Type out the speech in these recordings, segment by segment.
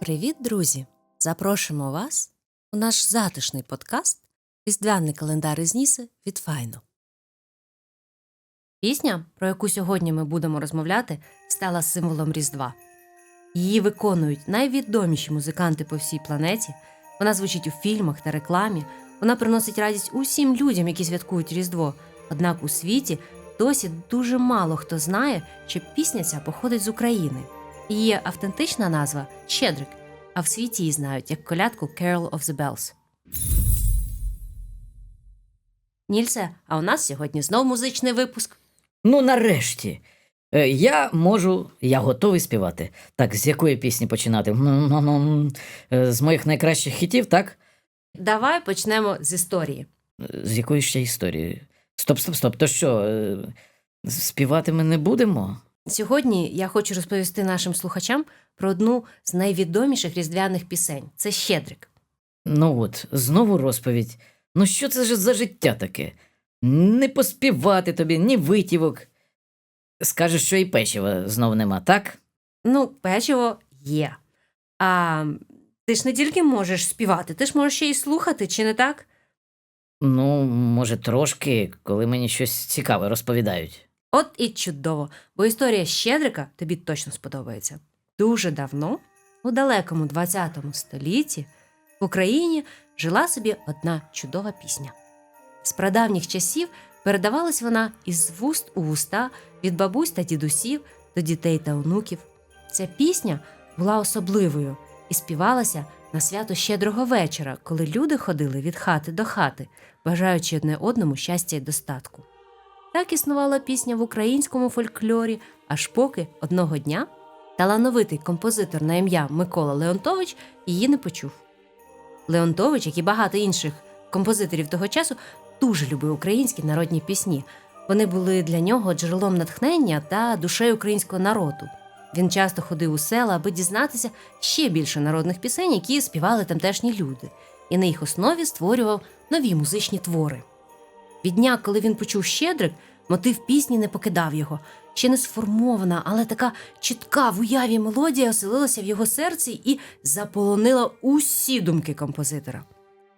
Привіт, друзі! Запрошуємо вас у наш затишний подкаст Різдвяний календар із Ніси від Файно. Пісня, про яку сьогодні ми будемо розмовляти, стала символом Різдва. Її виконують найвідоміші музиканти по всій планеті. Вона звучить у фільмах та рекламі. Вона приносить радість усім людям, які святкують Різдво. Однак у світі досі дуже мало хто знає, що пісня ця походить з України. Її автентична назва Щедрик, а в світі її знають як колядку Carol of the Bells. Нільсе, а у нас сьогодні знов музичний випуск. Ну, нарешті. Е, Я можу, я готовий співати. Так, з якої пісні починати? Е, З моїх найкращих хітів, так? Давай почнемо з історії. Е, З якої ще історії? Стоп, стоп, стоп. То що, е, співати ми не будемо? Сьогодні я хочу розповісти нашим слухачам про одну з найвідоміших різдвяних пісень це Щедрик. Ну от, знову розповідь. Ну що це ж за життя таке? Не поспівати тобі, ні витівок. Скажеш, що і печива знов нема, так? Ну, печиво є. А ти ж не тільки можеш співати, ти ж можеш ще й слухати, чи не так? Ну, може, трошки, коли мені щось цікаве розповідають. От і чудово, бо історія Щедрика тобі точно сподобається. Дуже давно, у далекому 20 столітті, в Україні жила собі одна чудова пісня. З прадавніх часів передавалась вона із вуст у вуста від бабусь та дідусів до дітей та онуків. Ця пісня була особливою і співалася на свято щедрого вечора, коли люди ходили від хати до хати, бажаючи одне одному щастя і достатку. Так існувала пісня в українському фольклорі, аж поки одного дня талановитий композитор на ім'я Микола Леонтович її не почув. Леонтович, як і багато інших композиторів того часу, дуже любив українські народні пісні. Вони були для нього джерелом натхнення та душею українського народу. Він часто ходив у села, аби дізнатися ще більше народних пісень, які співали тамтешні люди, і на їх основі створював нові музичні твори. Від дня, коли він почув щедрик, мотив пісні не покидав його. Ще не сформована, але така чітка в уяві мелодія оселилася в його серці і заполонила усі думки композитора.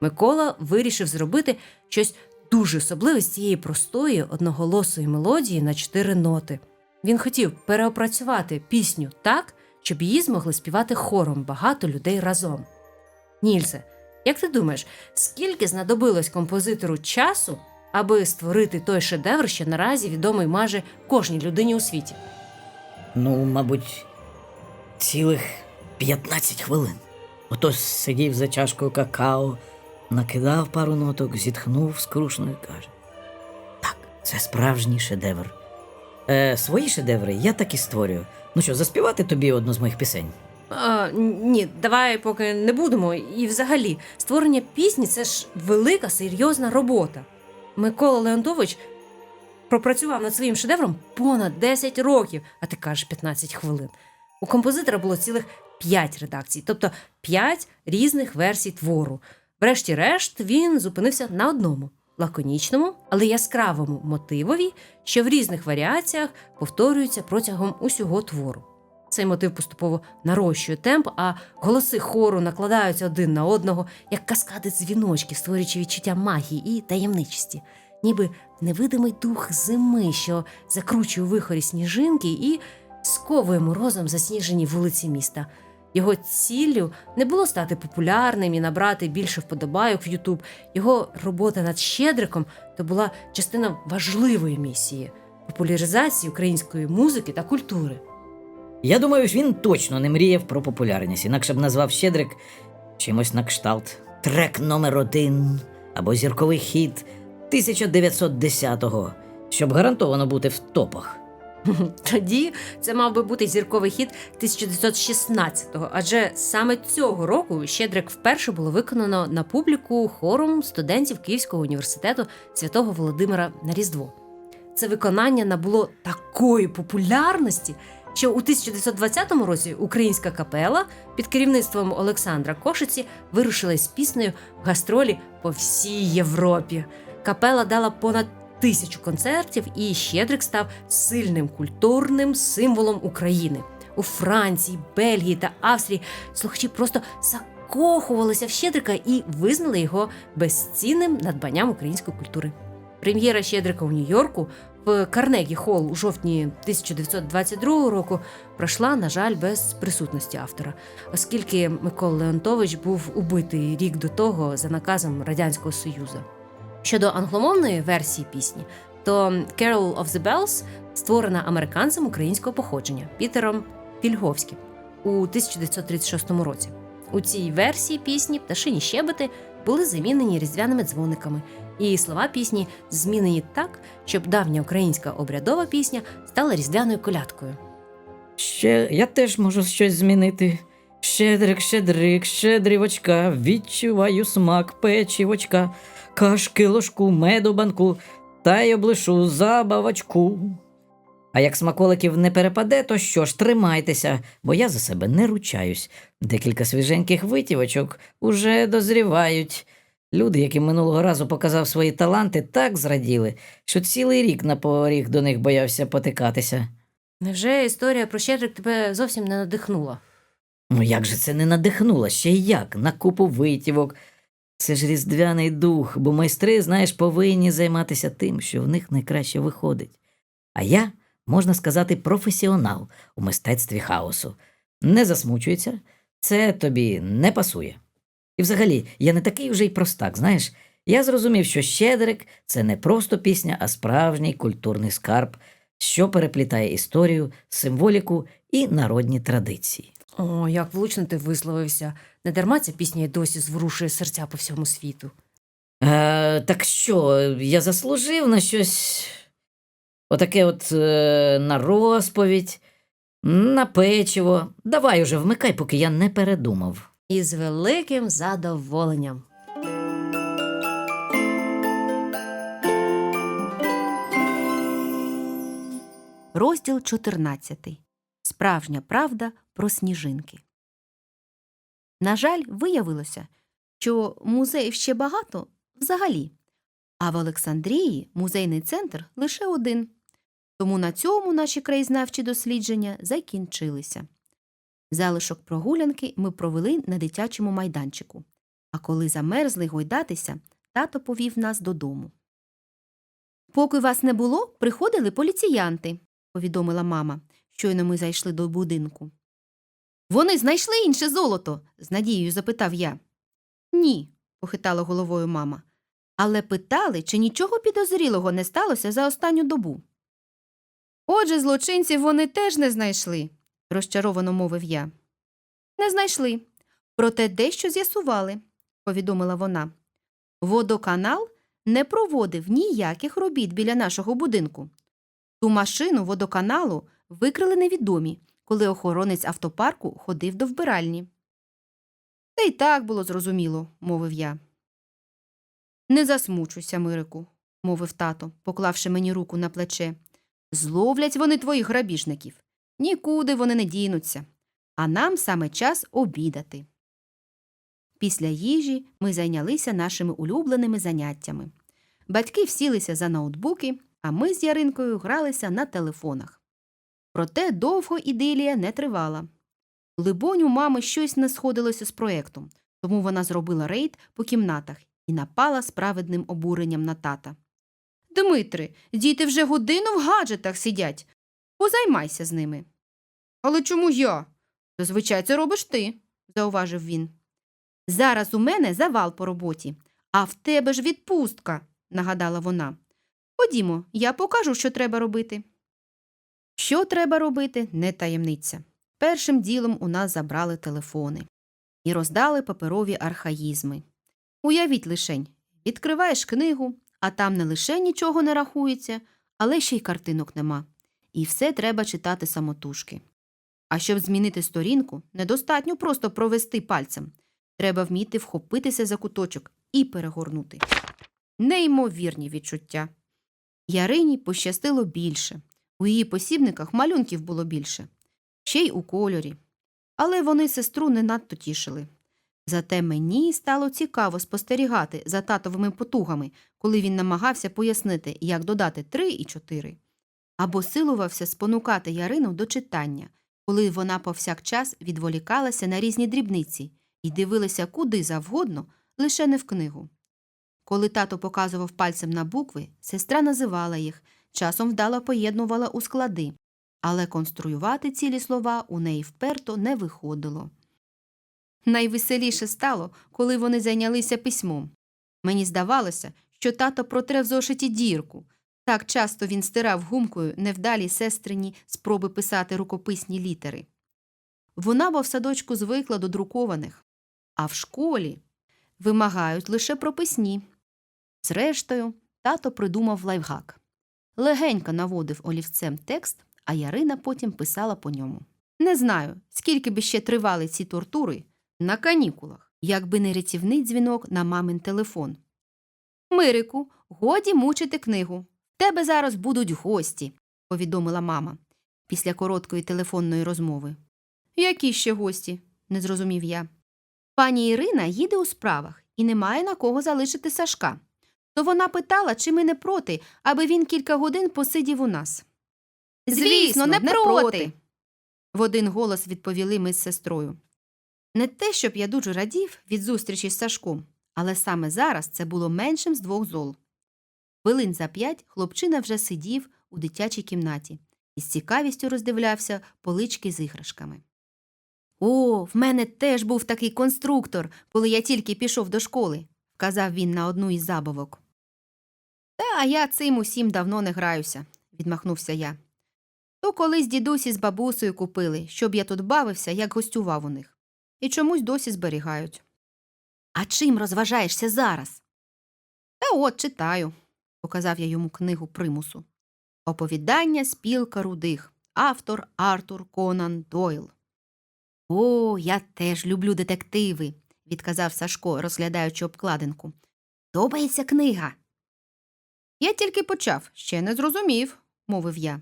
Микола вирішив зробити щось дуже особливе з цієї простої одноголосої мелодії на чотири ноти. Він хотів переопрацювати пісню так, щоб її змогли співати хором багато людей разом. Нільсе, як ти думаєш, скільки знадобилось композитору часу, аби створити той шедевр, що наразі відомий майже кожній людині у світі? Ну, мабуть, цілих 15 хвилин. Ото сидів за чашкою какао, накидав пару ноток, зітхнув скрушно і каже: Так, це справжній шедевр. Е, свої шедеври я так і створюю. Ну що, заспівати тобі одну з моїх пісень? А, ні, давай поки не будемо. І взагалі, створення пісні це ж велика серйозна робота. Микола Леонтович пропрацював над своїм шедевром понад 10 років, а ти кажеш 15 хвилин. У композитора було цілих 5 редакцій, тобто 5 різних версій твору. Врешті-решт, він зупинився на одному лаконічному, але яскравому мотивові, що в різних варіаціях повторюється протягом усього твору. Цей мотив поступово нарощує темп, а голоси хору накладаються один на одного, як каскади дзвіночки, створюючи відчуття магії і таємничості, ніби невидимий дух зими, що закручує вихорі сніжинки і сковує морозом засніжені вулиці міста. Його ціллю не було стати популярним і набрати більше вподобайок в Ютуб. Його робота над Щедриком то була частина важливої місії популяризації української музики та культури. Я думаю, він точно не мріяв про популярність, інакше б назвав Щедрик чимось на кшталт. Трек номер один або зірковий хіт 1910-го, щоб гарантовано бути в топах. Тоді це мав би бути зірковий хіт 1916-го, адже саме цього року Щедрик вперше було виконано на публіку хором студентів Київського університету святого Володимира на Різдво. Це виконання набуло такої популярності, що у 1920 році українська капела під керівництвом Олександра Кошиці вирушила із піснею в гастролі по всій Європі. Капела дала понад тисячу концертів, і Щедрик став сильним культурним символом України. У Франції, Бельгії та Австрії слухачі просто закохувалися в Щедрика і визнали його безцінним надбанням української культури. Прем'єра Щедрика у Нью-Йорку в Карнегі Холл у жовтні 1922 року пройшла, на жаль, без присутності автора, оскільки Микола Леонтович був убитий рік до того за наказом Радянського Союзу. Щодо англомовної версії пісні, то Carol of the Bells створена американцем українського походження Пітером Фільговським у 1936 році. У цій версії пісні пташині щебети були замінені різдвяними дзвониками, і слова пісні змінені так, щоб давня українська обрядова пісня стала різдвяною колядкою. Ще я теж можу щось змінити. Щедрик, щедрик, щедрівочка, відчуваю смак печівочка, кашки ложку, меду банку, та й облишу забавочку. А як смаколиків не перепаде, то що ж, тримайтеся, бо я за себе не ручаюсь. Декілька свіженьких витівочок уже дозрівають. Люди, яким минулого разу показав свої таланти, так зраділи, що цілий рік на поріг до них боявся потикатися. Невже історія про Щедрик тебе зовсім не надихнула? Ну як же це не надихнуло? Ще й як? На купу витівок. Це ж різдвяний дух, бо майстри, знаєш, повинні займатися тим, що в них найкраще виходить. А я, можна сказати, професіонал у мистецтві хаосу. Не засмучується, це тобі не пасує. І взагалі, я не такий вже й простак, знаєш. Я зрозумів, що Щедрик це не просто пісня, а справжній культурний скарб, що переплітає історію, символіку і народні традиції. О, як влучно ти висловився. Не дарма ця пісня й досі зворушує серця по всьому світу. Е, так що, я заслужив на щось отаке от е, на розповідь, на печиво. Давай уже вмикай, поки я не передумав. І з великим задоволенням. Розділ 14. Справжня правда про сніжинки. На жаль, виявилося, що музеїв ще багато взагалі. А в Олександрії музейний центр лише один. Тому на цьому наші краєзнавчі дослідження закінчилися. Залишок прогулянки ми провели на дитячому майданчику. А коли замерзли гойдатися, тато повів нас додому. Поки вас не було, приходили поліціянти, повідомила мама. Щойно ми зайшли до будинку. Вони знайшли інше золото? з надією запитав я. Ні, похитала головою мама. Але питали, чи нічого підозрілого не сталося за останню добу. Отже, злочинців вони теж не знайшли, розчаровано мовив я. Не знайшли. Проте дещо з'ясували, повідомила вона. Водоканал не проводив ніяких робіт біля нашого будинку. Ту машину водоканалу викрили невідомі, коли охоронець автопарку ходив до вбиральні. Та й так було зрозуміло, мовив я. Не засмучуйся, Мирику, мовив тато, поклавши мені руку на плече. Зловлять вони твоїх грабіжників. Нікуди вони не дінуться. А нам саме час обідати. Після їжі ми зайнялися нашими улюбленими заняттями. Батьки всілися за ноутбуки, а ми з Яринкою гралися на телефонах. Проте довго ідилія не тривала. Либонь, у мами щось не сходилося з проектом, тому вона зробила рейд по кімнатах і напала справедним обуренням на тата. Дмитри, діти вже годину в гаджетах сидять. Позаймайся з ними. Але чому я? Зазвичай це робиш ти, зауважив він. Зараз у мене завал по роботі, а в тебе ж відпустка, нагадала вона. Ходімо, я покажу, що треба робити. Що треба робити, не таємниця. Першим ділом у нас забрали телефони і роздали паперові архаїзми. Уявіть лишень, відкриваєш книгу, а там не лише нічого не рахується, але ще й картинок нема. І все треба читати самотужки. А щоб змінити сторінку, недостатньо просто провести пальцем. Треба вміти вхопитися за куточок і перегорнути. Неймовірні відчуття. Ярині пощастило більше. У її посібниках малюнків було більше, ще й у кольорі. Але вони сестру не надто тішили. Зате мені стало цікаво спостерігати за татовими потугами, коли він намагався пояснити, як додати три і чотири. Або силувався спонукати Ярину до читання, коли вона повсякчас відволікалася на різні дрібниці і дивилася куди завгодно, лише не в книгу. Коли тато показував пальцем на букви, сестра називала їх, часом вдало поєднувала у склади, але конструювати цілі слова у неї вперто не виходило. Найвеселіше стало, коли вони зайнялися письмом. Мені здавалося, що тато протре в зошиті дірку. Так часто він стирав гумкою невдалі сестрині спроби писати рукописні літери. Вона бо в садочку звикла до друкованих, а в школі вимагають лише прописні. Зрештою, тато придумав лайфхак. Легенько наводив олівцем текст, а Ярина потім писала по ньому. Не знаю, скільки би ще тривали ці тортури на канікулах, якби не рятівний дзвінок на мамин телефон. Мирику, годі мучити книгу. Тебе зараз будуть гості, повідомила мама після короткої телефонної розмови. Які ще гості? не зрозумів я. Пані Ірина їде у справах і не має на кого залишити Сашка. То вона питала, чи ми не проти, аби він кілька годин посидів у нас. Звісно, не проти. В один голос відповіли ми з сестрою. Не те, щоб я дуже радів від зустрічі з Сашком, але саме зараз це було меншим з двох зол. Хвилин за п'ять хлопчина вже сидів у дитячій кімнаті і з цікавістю роздивлявся полички з іграшками. О, в мене теж був такий конструктор, коли я тільки пішов до школи, вказав він на одну із забавок. Та я цим усім давно не граюся, відмахнувся я. То колись дідусі з бабусею купили, щоб я тут бавився, як гостював у них, і чомусь досі зберігають. А чим розважаєшся зараз? Та от читаю, показав я йому книгу примусу. Оповідання спілка рудих. Автор Артур Конан Дойл. О, я теж люблю детективи, відказав Сашко, розглядаючи обкладинку. Подобається книга. Я тільки почав, ще не зрозумів, мовив я.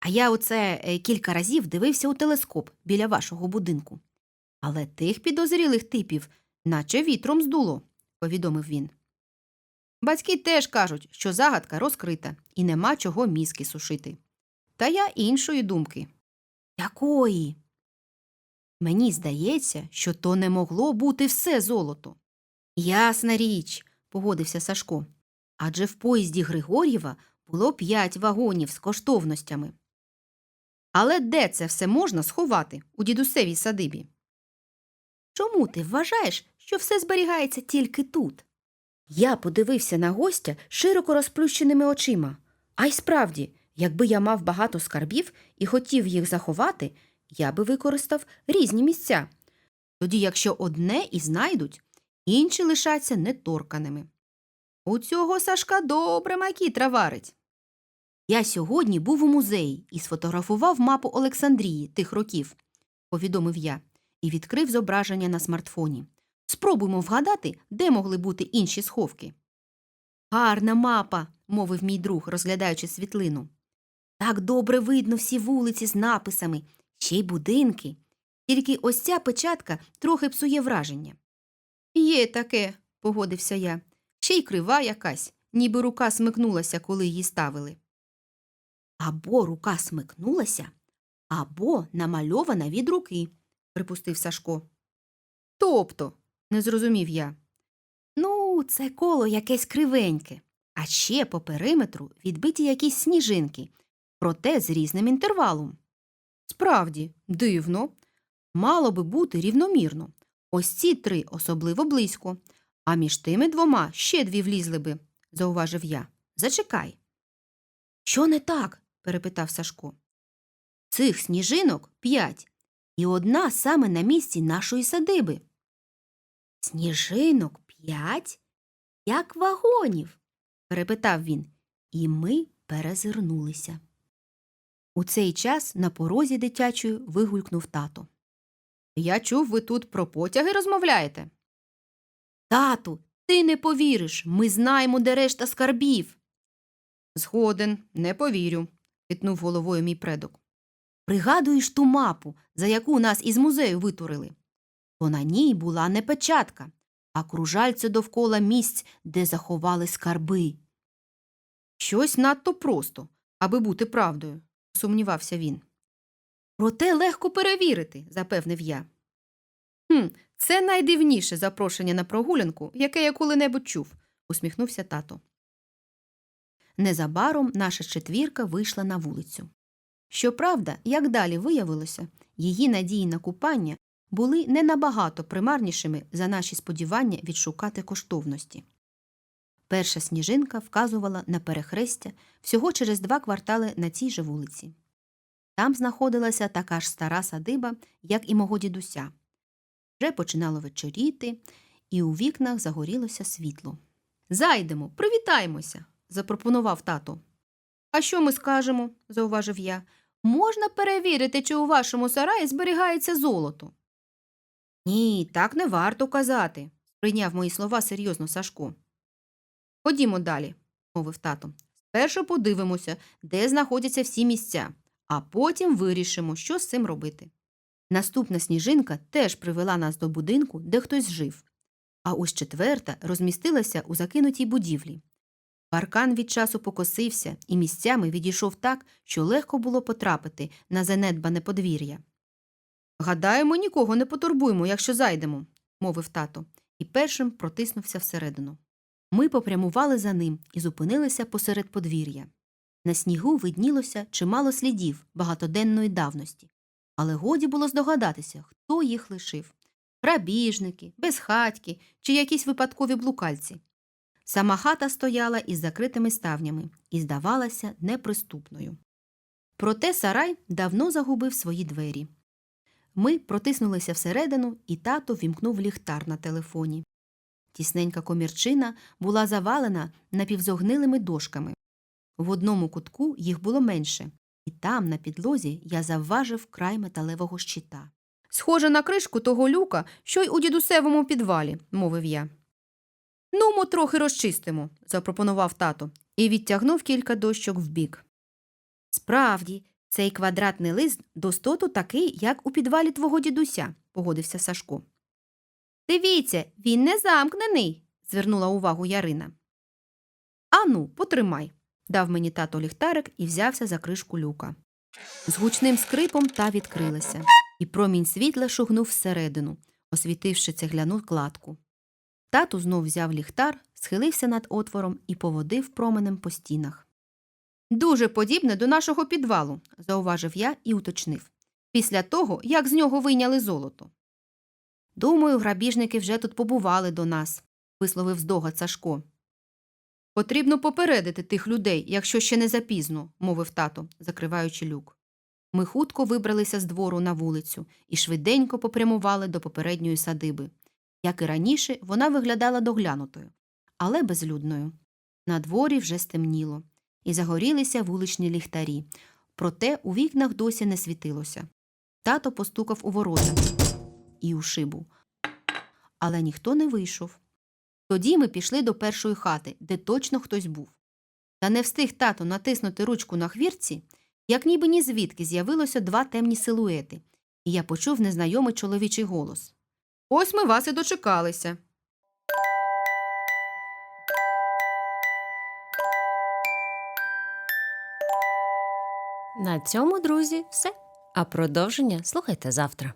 А я оце е, кілька разів дивився у телескоп біля вашого будинку. Але тих підозрілих типів, наче вітром здуло, повідомив він. Батьки теж кажуть, що загадка розкрита і нема чого мізки сушити. Та я іншої думки. Якої? Мені здається, що то не могло бути все золото. Ясна річ, погодився Сашко. Адже в поїзді Григор'єва було п'ять вагонів з коштовностями. Але де це все можна сховати у дідусевій садибі? Чому ти вважаєш, що все зберігається тільки тут? Я подивився на гостя широко розплющеними очима. А й справді, якби я мав багато скарбів і хотів їх заховати, я би використав різні місця. Тоді, якщо одне і знайдуть, інші лишаться неторканими. У цього Сашка добре макітра варить. Я сьогодні був у музеї і сфотографував мапу Олександрії тих років, повідомив я і відкрив зображення на смартфоні. Спробуймо вгадати, де могли бути інші сховки. Гарна мапа, мовив мій друг, розглядаючи світлину. Так добре видно всі вулиці з написами, ще й будинки. Тільки ось ця печатка трохи псує враження. Є таке, погодився я, ще й крива якась, ніби рука смикнулася, коли її ставили. Або рука смикнулася, або намальована від руки, припустив Сашко. Тобто, не зрозумів я. Ну, це коло якесь кривеньке, а ще по периметру відбиті якісь сніжинки, проте з різним інтервалом. Справді, дивно. Мало би бути рівномірно. Ось ці три особливо близько, а між тими двома ще дві влізли би, зауважив я. Зачекай. Що не так? перепитав Сашко. Цих сніжинок п'ять, і одна саме на місці нашої садиби. Сніжинок п'ять? Як вагонів? перепитав він, і ми перезирнулися. У цей час на порозі дитячої вигулькнув тато. Я чув, ви тут про потяги розмовляєте. Тату, ти не повіриш. Ми знаємо, де решта скарбів. Згоден, не повірю, хитнув головою мій предок. Пригадуєш ту мапу, за яку нас із музею витурили? То на ній була не печатка, а кружальце довкола місць, де заховали скарби. Щось надто просто, аби бути правдою, сумнівався він. Проте легко перевірити, запевнив я. Хм, це найдивніше запрошення на прогулянку, яке я коли-небудь чув, усміхнувся тато. Незабаром наша четвірка вийшла на вулицю. Щоправда, як далі виявилося, її надії на купання були не набагато примарнішими за наші сподівання відшукати коштовності. Перша сніжинка вказувала на перехрестя всього через два квартали на цій же вулиці. Там знаходилася така ж стара садиба, як і мого дідуся. Вже починало вечоріти, і у вікнах загорілося світло. Зайдемо, привітаємося, запропонував тато. А що ми скажемо? зауважив я. Можна перевірити, чи у вашому сараї зберігається золото. Ні, так не варто казати, прийняв мої слова серйозно Сашко. Ходімо далі, мовив тато. Спершу подивимося, де знаходяться всі місця, а потім вирішимо, що з цим робити. Наступна сніжинка теж привела нас до будинку, де хтось жив. А ось четверта розмістилася у закинутій будівлі. Паркан від часу покосився і місцями відійшов так, що легко було потрапити на занедбане подвір'я. Гадаю, ми нікого не потурбуємо, якщо зайдемо, мовив тато, і першим протиснувся всередину. Ми попрямували за ним і зупинилися посеред подвір'я. На снігу виднілося чимало слідів багатоденної давності, але годі було здогадатися, хто їх лишив грабіжники, безхатьки чи якісь випадкові блукальці. Сама хата стояла із закритими ставнями і здавалася неприступною. Проте сарай давно загубив свої двері. Ми протиснулися всередину, і тато вімкнув ліхтар на телефоні. Тісненька комірчина була завалена напівзогнилими дошками. В одному кутку їх було менше, і там, на підлозі, я завважив край металевого щита. Схоже на кришку того люка, що й у дідусевому підвалі, мовив я. Ну, ми трохи розчистимо, запропонував тато і відтягнув кілька дощок вбік. Справді, цей квадратний лист достоту такий, як у підвалі твого дідуся, погодився Сашко. Дивіться, він не замкнений, звернула увагу Ярина. Ану, потримай, дав мені тато ліхтарик і взявся за кришку люка. З гучним скрипом та відкрилася, і промінь світла шугнув всередину, освітивши цегляну кладку. Тато знов взяв ліхтар, схилився над отвором і поводив променем по стінах. Дуже подібне до нашого підвалу, зауважив я і уточнив. Після того, як з нього вийняли золото. Думаю, грабіжники вже тут побували до нас, висловив здогад Сашко. Потрібно попередити тих людей, якщо ще не запізно, мовив тато, закриваючи люк. Ми хутко вибралися з двору на вулицю і швиденько попрямували до попередньої садиби. Як і раніше, вона виглядала доглянутою, але безлюдною. На дворі вже стемніло, і загорілися вуличні ліхтарі, проте у вікнах досі не світилося. Тато постукав у ворота і у шибу. Але ніхто не вийшов. Тоді ми пішли до першої хати, де точно хтось був. Та не встиг тато натиснути ручку на хвіртці, як ніби ні звідки з'явилося два темні силуети, і я почув незнайомий чоловічий голос. Ось ми вас і дочекалися. На цьому, друзі, все. А продовження слухайте завтра.